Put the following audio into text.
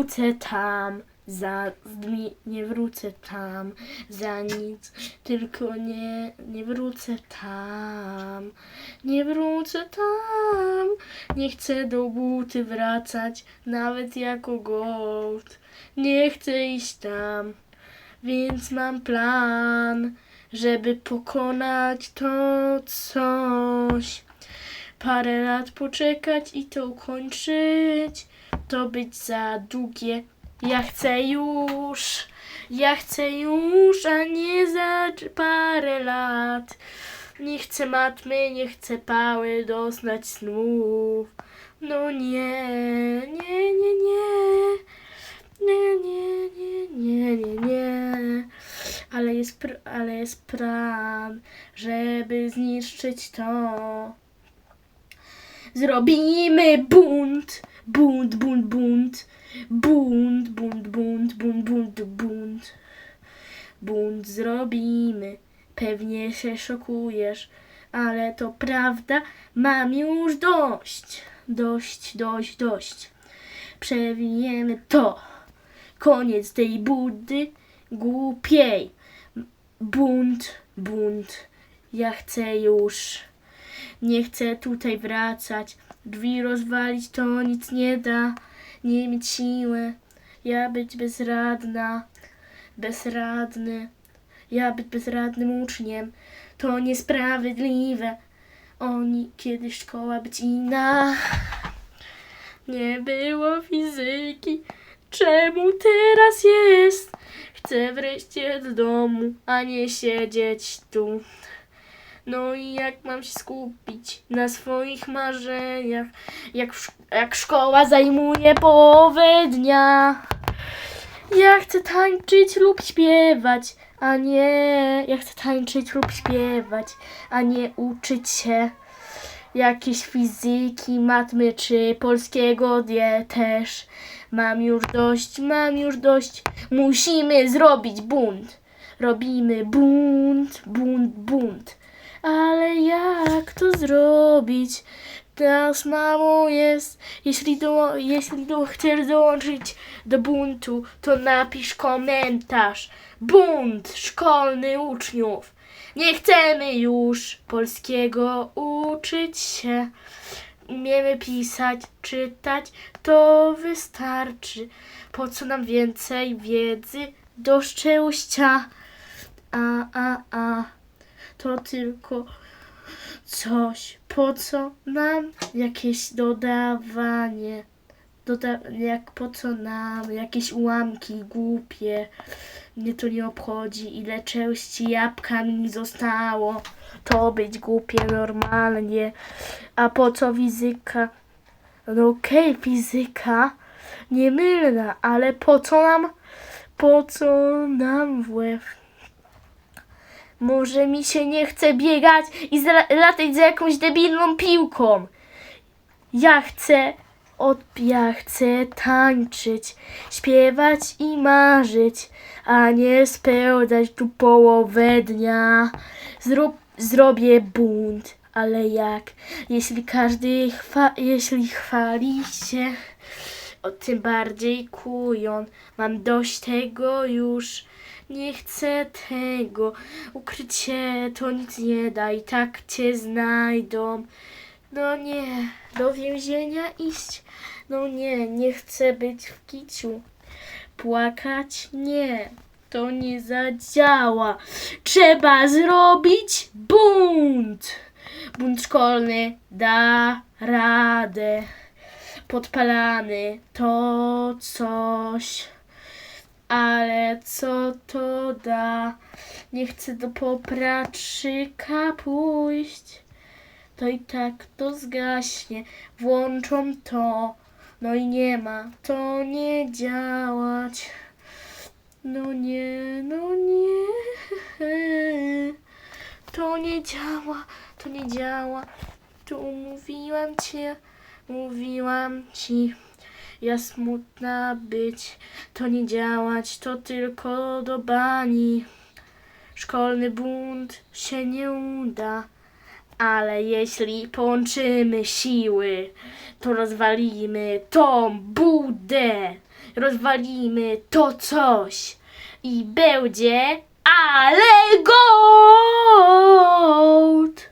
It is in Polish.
wrócę tam za dni, nie wrócę tam za nic, tylko nie, nie wrócę tam, nie wrócę tam, nie chcę do buty wracać, nawet jako gold, nie chcę iść tam, więc mam plan, żeby pokonać to coś. Parę lat poczekać i to ukończyć. To być za długie. Ja chcę już, ja chcę już, a nie za parę lat. Nie chcę matmy, nie chcę pały doznać snów. No nie, nie, nie, nie. Nie, nie, nie, nie, nie, nie. Ale jest, ale jest plan, żeby zniszczyć to. Zrobimy bunt, bunt, bunt, bunt. Bunt, bunt, bunt, bunt, bunt, bunt. Bunt zrobimy. Pewnie się szokujesz, ale to prawda, mam już dość. Dość, dość, dość. Przewiniemy to. Koniec tej budy głupiej. Bunt, bunt. Ja chcę już. Nie chcę tutaj wracać. Drzwi rozwalić to nic nie da. Nie mieć siły. Ja być bezradna. Bezradny. Ja być bezradnym uczniem. To niesprawiedliwe. Oni kiedyś szkoła być inna. Nie było fizyki. Czemu teraz jest? Chcę wreszcie do domu, a nie siedzieć tu. No i jak mam się skupić na swoich marzeniach, jak, jak szkoła zajmuje połowę dnia. Ja chcę tańczyć lub śpiewać, a nie. Ja chcę tańczyć lub śpiewać, a nie uczyć się jakiejś fizyki, matmy czy polskiego nie też. Mam już dość, mam już dość. Musimy zrobić bunt. Robimy bunt, bunt, bunt. Ale jak to zrobić? Teraz mamo jest. Jeśli, do, jeśli do, chcesz dołączyć do buntu, to napisz komentarz. Bunt szkolny uczniów. Nie chcemy już polskiego uczyć się. Umiemy pisać, czytać, to wystarczy. Po co nam więcej wiedzy do szczęścia? A, a, a, to tylko coś. Po co nam jakieś dodawanie? Doda jak po co nam jakieś ułamki głupie? Mnie to nie obchodzi, ile części jabłka mi zostało. To być głupie normalnie. A po co fizyka? No okej, fizyka nie mylna, ale po co nam, po co nam w łeb? Może mi się nie chce biegać i latać za jakąś debilną piłką. Ja chcę, od, ja chcę tańczyć, śpiewać i marzyć, a nie spełzać tu połowę dnia. Zrób, zrobię bunt, ale jak? Jeśli każdy chwa, jeśli chwali się, o tym bardziej kujon. Mam dość tego już. Nie chcę tego. Ukryć się to nic nie da i tak cię znajdą. No nie, do więzienia iść? No nie, nie chcę być w kiciu. Płakać? Nie, to nie zadziała. Trzeba zrobić bunt. Bunt szkolny da radę. Podpalany to coś. Ale co to da? Nie chcę do popraczyka pójść. To i tak to zgaśnie. Włączą to. No i nie ma. To nie działać. No nie, no nie. To nie działa. To nie działa. Tu mówiłam cię. Mówiłam ci, ja smutna być, to nie działać, to tylko do bani. Szkolny bunt się nie uda, ale jeśli połączymy siły, to rozwalimy tą budę, rozwalimy to coś i będzie ale gold!